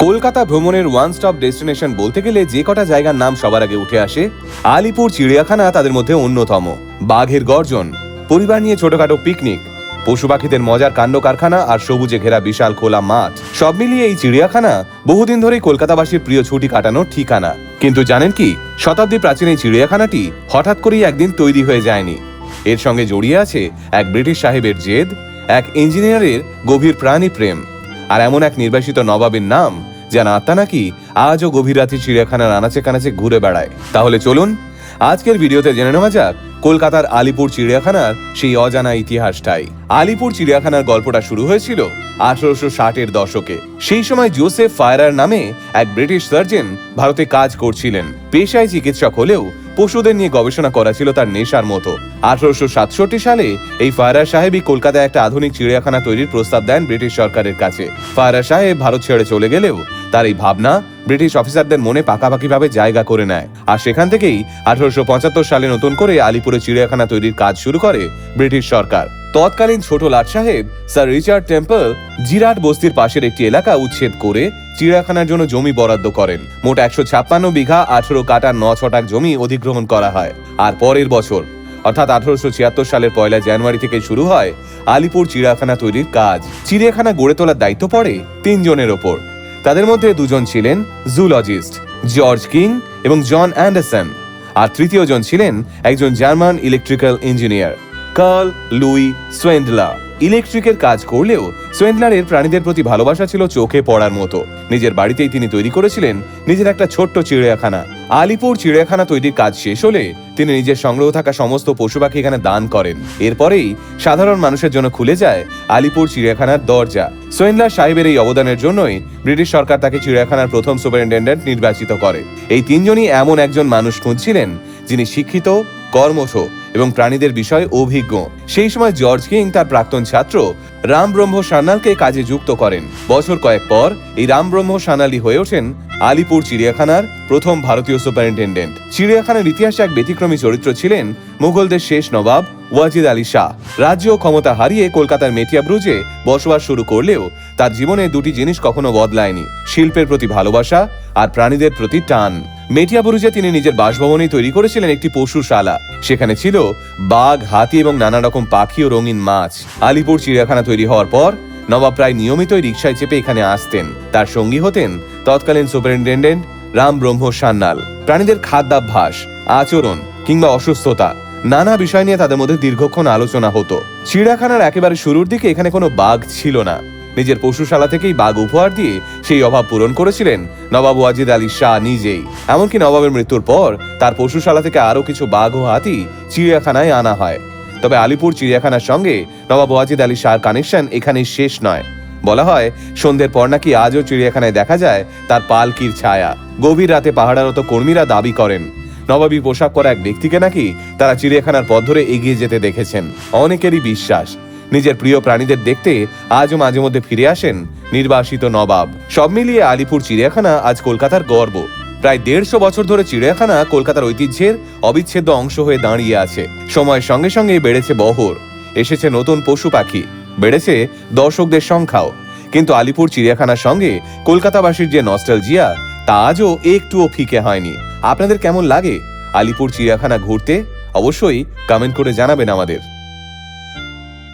কলকাতা ভ্রমণের one stop destination বলতে গেলে যে কটা জায়গার নাম সবার আগে উঠে আসে, আলিপুর, চিড়িয়াখানা তাদের মধ্যে অন্যতম। বাঘের গর্জন, পরিবার নিয়ে ছোটখাটো পিকনিক পশু পাখিদের মজার কাণ্ড কারখানা আর সবুজে ঘেরা বিশাল খোলা মাঠ। সব মিলিয়ে এই চিড়িয়াখানা বহুদিন ধরেই কলকাতাবাসীর প্রিয় ছুটি কাটানোর ঠিকানা। কিন্তু জানেন কি শতাব্দী প্রাচীন এই চিড়িয়াখানাটি হঠাৎ করেই একদিন তৈরি হয়ে যায়নি। এর সঙ্গে জড়িয়ে আছে এক ব্রিটিশ সাহেবের জেদ, এক ইঞ্জিনিয়ারের গভীর প্রাণী প্রেম। আর এমন এক নির্বাসিত নবাবের নাম যার আত্মা নাকি আজও গভীর রাতে চিড়িয়াখানার আনাচে কানাচে ঘুরে বেড়ায়। তাহলে চলুন, আজকের ভিডিওতে জেনে নেওয়া যাক কলকাতার আলিপুর চিড়িয়াখানার সেই অজানা ইতিহাসটাই। আলিপুর চিড়িয়াখানার গল্পটা শুরু হয়েছিল আঠারোশো ষাটের দশকে। সেই সময় জোসেফ ফায়ারার নামে এক ব্রিটিশ সার্জন ভারতে কাজ করছিলেন। পেশায় চিকিৎসক হলেও পশুদের নিয়ে গবেষণা করা ছিল তার নেশার মতো। আঠারোশো সাতষট্টি সালে এই ফায়রা সাহেবই কলকাতায় একটা আধুনিক চিড়িয়াখানা তৈরির প্রস্তাব দেন ব্রিটিশ সরকারের কাছে। ফায়রা সাহেব ভারত ছেড়ে চলে গেলেও তার এই ভাবনা ব্রিটিশ অফিসারদের মনে পাকাপাকিভাবে জায়গা করে নেয়। আর সেখান থেকেই আঠারোশো পঁচাত্তর সালে নতুন করে আলিপুরে চিড়িয়াখানা তৈরির কাজ শুরু করে ব্রিটিশ সরকার। তৎকালীন ছোট লাট সাহেব, স্যার রিচার্ড টেম্পল, জিরাট বস্তির পাশের একটি এলাকা উচ্ছেদ করে চিড়িয়াখানার জন্য জমি বরাদ্দ করেন। মোট একশো ছাপ্পান্ন বিঘা আঠারো কাটা ন ছটাক জমি অধিগ্রহণ করা হয়। আর পরের বছর, অর্থাৎ আঠারোশো ছিয়াত্তর সালের পয়লা জানুয়ারি থেকে শুরু হয়, আলিপুর চিড়িয়াখানা তৈরির কাজ। চিড়িয়াখানা গড়ে তোলার দায়িত্ব পড়ে তিনজনের ওপর। তাদের মধ্যে দুজন ছিলেন জুলজিস্ট জর্জ কিং এবং জন অ্যান্ডারসন আর তৃতীয় জন ছিলেন একজন German electrical engineer Karl Louis Schwendler ইলেকট্রিকের কাজ করলেও সোয়েন্ডলারের প্রাণীদের প্রতি ভালোবাসা ছিল চোখে পড়ার মতো। নিজের বাড়িতেই তিনি তৈরি করেছিলেন নিজের একটা ছোট্ট চিড়িয়াখানা। আলিপুর চিড়িয়াখানা তৈরির কাজ শেষ হলে তিনি নিজের সংগ্রহ থাকা সমস্ত পশু পাখি এখানে দান করেন। এরপরেই সাধারণ মানুষের জন্য খুলে যায় আলিপুর চিড়িয়াখানার দরজা। সোয়েন্ডলার সাহেবের এই অবদানের জন্যই ব্রিটিশ সরকার তাকে চিড়িয়াখানার প্রথম সুপারিনটেন্ডেন্ট নির্বাচিত করে। এই তিনজনই এমন একজন মানুষ খুঁজছিলেন যিনি শিক্ষিত কর্মঠ এবং প্রাণীদের বিষয়ে অভিজ্ঞ। সেই সময় জর্জ কিং তার প্রাক্তন ছাত্র রাম ব্রহ্ম সান্যালকে কাজে যুক্ত করেন। বছর কয়েক পর এই রাম ব্রহ্ম সান্যালি হয়ে ওঠেন আলিপুর চিড়িয়াখানার প্রথম ভারতীয় সুপারিনটেন্ডেন্ট। চিড়িয়াখানার ইতিহাসে এক ব্যতিক্রমী চরিত্র ছিলেন মুঘলদের শেষ নবাব ওয়াজিদ আলী শাহ। রাজ্য ক্ষমতা হারিয়ে কলকাতার মেটিয়া ব্রুজে বসবাস শুরু করলেও তার জীবনে দুটি জিনিস কখনো বদলায়নি, শিল্পের প্রতি ভালোবাসা আর প্রাণীদের প্রতি টান। মেটিয়া বুরুজে তিনি নিজের বাসভবনেই তৈরি করেছিলেন একটি পশুশালা সেখানে ছিল বাঘ, হাতি এবং নানা রকম পাখি ও রঙিন মাছ। আলিপুর চিড়িয়াখানা তৈরি হওয়ার পর নবাব প্রায় নিয়মিতই রিক্সায় চেপে এখানে আসতেন। তার সঙ্গী হতেন তৎকালীন সুপারিনটেন্ডেন্ট রাম ব্রহ্ম সান্যাল। প্রাণীদের খাদ্যাভ্যাস, আচরণ কিংবা অসুস্থতা নানা বিষয় নিয়ে তাদের মধ্যে দীর্ঘক্ষণ আলোচনা হতো। চিড়িয়াখানার একেবারে শুরুর দিকে এখানে কোনো বাঘ ছিল না। নিজের পশুশালা থেকেই বাঘ উপহার দিয়ে সেই অভাব পূরণ করেছিলেন নবাব ওয়াজিদ আলী শাহ নিজেই। এমনকি নবাবের মৃত্যুর পর তার পশুশালা থেকে আরও কিছু বাঘ ও হাতি চিড়িয়াখানায় আনা হয়। তবে আলিপুর চিড়িয়াখানার সঙ্গে নবাব ওয়াজিদ আলী শাহর কানেকশন এখানে শেষ নয়। বলা হয়, সন্ধ্যের পর নাকি আজও চিড়িয়াখানায় দেখা যায় তার পালকির ছায়া। গভীর রাতে পাহাড়ারত কর্মীরা দাবি করেন নবাবী পোশাক পরা এক ব্যক্তিকে নাকি তারা চিড়িয়াখানার পথ ধরে এগিয়ে যেতে দেখেছেন। অনেকেরই বিশ্বাস, নিজের প্রিয় প্রাণীদের দেখতে আজও মাঝে মধ্যে ফিরে আসেন নির্বাসিত নবাব। সব মিলিয়ে আলিপুর চিড়িয়াখানা আজ কলকাতার গর্ব। প্রায় দেড়শো বছর ধরে চিড়িয়াখানা কলকাতার ঐতিহ্যের অবিচ্ছেদ্য অংশ হয়ে দাঁড়িয়ে আছে। সময়ের সঙ্গে সঙ্গে বেড়েছে বহর। এসেছে নতুন পশু পাখি, বেড়েছে দর্শকদের সংখ্যাও। কিন্তু আলিপুর চিড়িয়াখানার সঙ্গে কলকাতাবাসীর যে নস্টালজিয়া তা আজও একটুও ফিকে হয়নি। আপনাদের কেমন লাগে? আলিপুর চিড়িয়াখানা ঘুরতে? অবশ্যই কমেন্ট করে জানাবেন আমাদের।